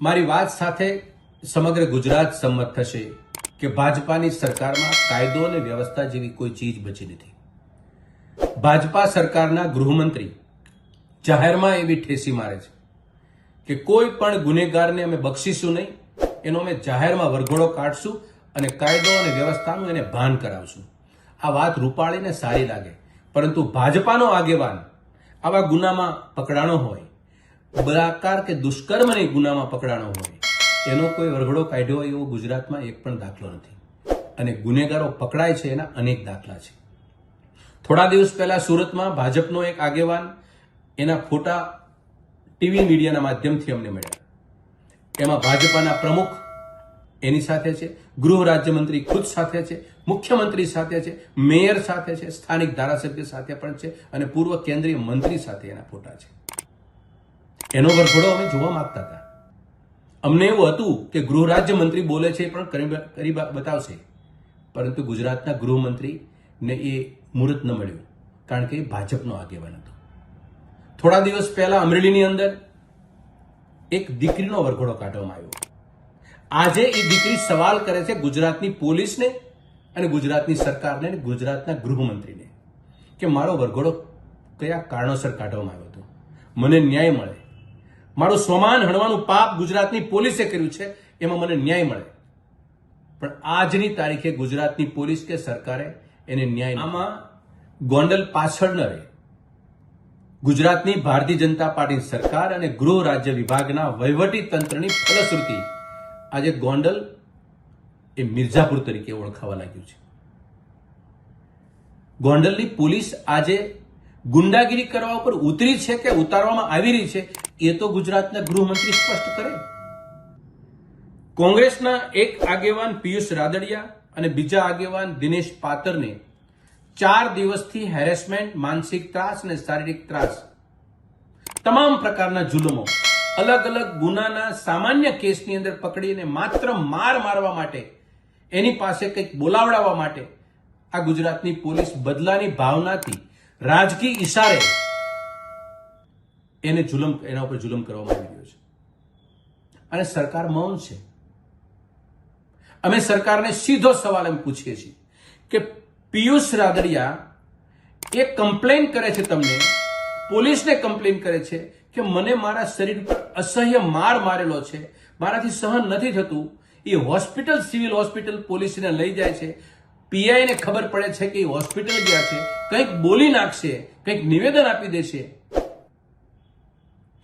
મારી વાત સાથે સમગ્ર ગુજરાત સંમત થશે કે ભાજપાની સરકારમાં કાયદો અને વ્યવસ્થા જેવી કોઈ ચીજ બચી નથી. ભાજપા સરકારના ગૃહમંત્રી જાહેરમાં એવી ઠેસી મારે છે કે કોઈ પણ ગુનેગારને અમે બક્ષીશું નહીં, એનો અમે જાહેરમાં વરઘોડો કાઢશું અને કાયદો અને વ્યવસ્થાનું એને ભાન કરાવશું. આ વાત રૂપાળીને સારી લાગે, પરંતુ ભાજપાનો આગેવાન આવા ગુનામાં પકડાણો હોય બલાત્કાર કે દુષ્કર્મની ગુનામાં પકડાણો હોય, એનો કોઈ વરઘડો કાઢ્યો હોય એવો ગુજરાતમાં એક પણ દાખલો નથી. અને ગુનેગારો પકડાય છે એના અનેક દાખલા છે. થોડા દિવસ પહેલા સુરતમાં ભાજપનો એક આગેવાન એના ફોટા ટીવી મીડિયાના માધ્યમથી અમને મળ્યા. એમાં ભાજપાના પ્રમુખ એની સાથે છે, ગૃહ રાજ્યમંત્રી ખુદ સાથે છે, મુખ્યમંત્રી સાથે છે, મેયર સાથે છે, સ્થાનિક ધારાસભ્ય સાથે પણ છે અને પૂર્વ કેન્દ્રીય મંત્રી સાથે એના ફોટા છે. એનો વરઘોડો અમે જોવા માંગતા હતા. અમને એવું હતું કે ગૃહ રાજ્ય મંત્રી બોલે છે, પણ કરી બતાવશે. પરંતુ ગુજરાતના ગૃહમંત્રીને એ મુહૂર્ત ન મળ્યું, કારણ કે ભાજપનો આગેવાન હતો. થોડા દિવસ પહેલા અમરેલીની અંદર એક દીકરીનો વરઘોડો કાઢવામાં આવ્યો. આજે એ દીકરી સવાલ કરે છે ગુજરાતની પોલીસને અને ગુજરાતની સરકારને અને ગુજરાતના ગૃહમંત્રીને કે મારો વરઘોડો કયા કારણોસર કાઢવામાં આવ્યો હતો. મને ન્યાય મળે. મારું સ્વમાન હણવાનું પાપ ગુજરાતની પોલીસે કર્યું છે, એમાં મને ન્યાય મળે. પણ આજની તારીખે ગુજરાતની પોલીસ કે સરકારે એને ન્યાય આમાં ગોંડલ પાછળ ન રહે. ગુજરાતની ભારતીય જનતા પાર્ટી સરકાર અને ગૃહ રાજ્ય વિભાગના વહીવટી તંત્રની ફલશ્રુતિ આજે ગોંડલ એ મિર્ઝાપુર તરીકે ઓળખાવા લાગ્યું છે. ગોંડલની પોલીસ આજે ગુંડાગીરી કરવા ઉપર ઉતરી છે કે ઉતારવામાં આવી રહી છે એ તો ગુજરાતના ગૃહમંત્રી સ્પષ્ટ કરે. કોંગ્રેસના એક આગેવાન પિયુષ રાદડિયા અને બીજા આગેવાન દિનેશ પાતરને ચાર દિવસથી હેરેસમેન્ટ, માનસિક ત્રાસ અને શારીરિક ત્રાસ તમામ પ્રકારના જુલમો, અલગ અલગ ગુનાના સામાન્ય કેસની અંદર પકડીને માત્ર માર મારવા માટે, એની પાસે કંઈક બોલાવડાવવા માટે આ ગુજરાતની પોલીસ બદલાની ભાવનાથી રાજકીય ઈશારે એને જુલમ, એના ઉપર જુલમ કરવામાં આવી રહ્યો છે. અને સરકાર મૌન છે. અમે સરકારને સીધો સવાલ એમ પૂછીએ છીએ કે પિયુષ રાદડિયા એ કમ્પ્લેન કરે છે તમને, પોલીસને કમ્પ્લેન કરે છે કે મને મારા શરીર પર અસહ્ય માર મારેલો છે, મારાથી સહન નથી થતું, એ હોસ્પિટલ, સિવિલ હોસ્પિટલ પોલીસને લઈ જાય છે. પીઆઈને ખબર પડે છે કે એ હોસ્પિટલ ગયા છે, કંઈક બોલી નાખશે, કંઈક નિવેદન આપી દેશે.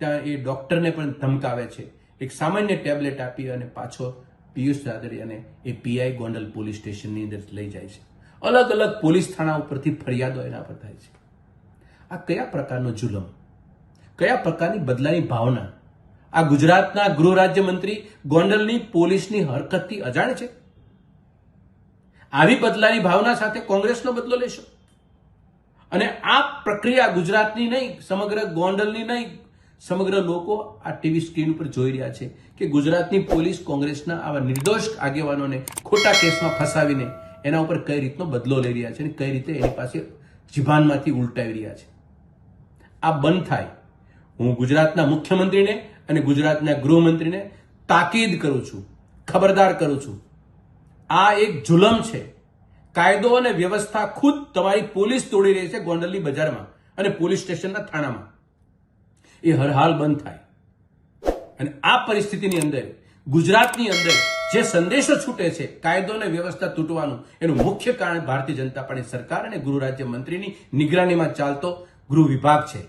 ત્યાં એ ડોક્ટરને પણ ધમકાવે છે. એક સામાન્ય ટેબ્લેટ આપી અને પાછો પિયુષ રાદડિયાને એ પીઆઈ ગોંડલ પોલીસ સ્ટેશનની અંદર લઈ જાય છે. અલગ અલગ પોલીસ થાણા ઉપરથી ફરિયાદો એના પર થાય છે. આ કયા પ્રકારનો જુલમ? કયા પ્રકારની બદલાની ભાવના? આ ગુજરાતના ગૃહ રાજ્યમંત્રી ગોંડલની પોલીસની હરકતથી અજાણ છે? આવી બદલાની ભાવના સાથે કોંગ્રેસનો બદલો લેશો? અને આ પ્રક્રિયા ગુજરાતની નહીં, સમગ્ર ગોંડલની નહીં સમગ્ર લોકો આ ટીવી સ્ક્રીન ઉપર જોઈ રહ્યા છે કે ગુજરાતની પોલીસ કોંગ્રેસના આવા નિર્દોષ આગેવાનોને ખોટા કેસમાં ફસાવીને એના ઉપર કઈ રીતનો બદલો લઈ રહ્યા છે અને કઈ રીતે એની પાસે જીભાનમાંથી ઉલટાવી રહ્યા છે. આ બંધ થાય. હું ગુજરાતના મુખ્યમંત્રીને અને ગુજરાતના ગૃહમંત્રીને તાકીદ કરું છું, ખબરદાર કરું છું. આ એક જુલમ છે. કાયદો અને વ્યવસ્થા ખુદ તમારી પોલીસ તોડી રહી છે ગોંડલની બજારમાં અને પોલીસ સ્ટેશનના થાણામાં. એ હર હાલ બંધ થાય. અને આ પરિસ્થિતિની અંદર, ગુજરાતની અંદર જે સંદેશો છૂટે છે કાયદો અને વ્યવસ્થા તૂટવાનું, એનું મુખ્ય કારણ ભારતીય જનતા પાર્ટી સરકાર અને ગૃહ રાજ્ય મંત્રીની નિગરાનીમાં ચાલતો ગૃહ વિભાગ છે.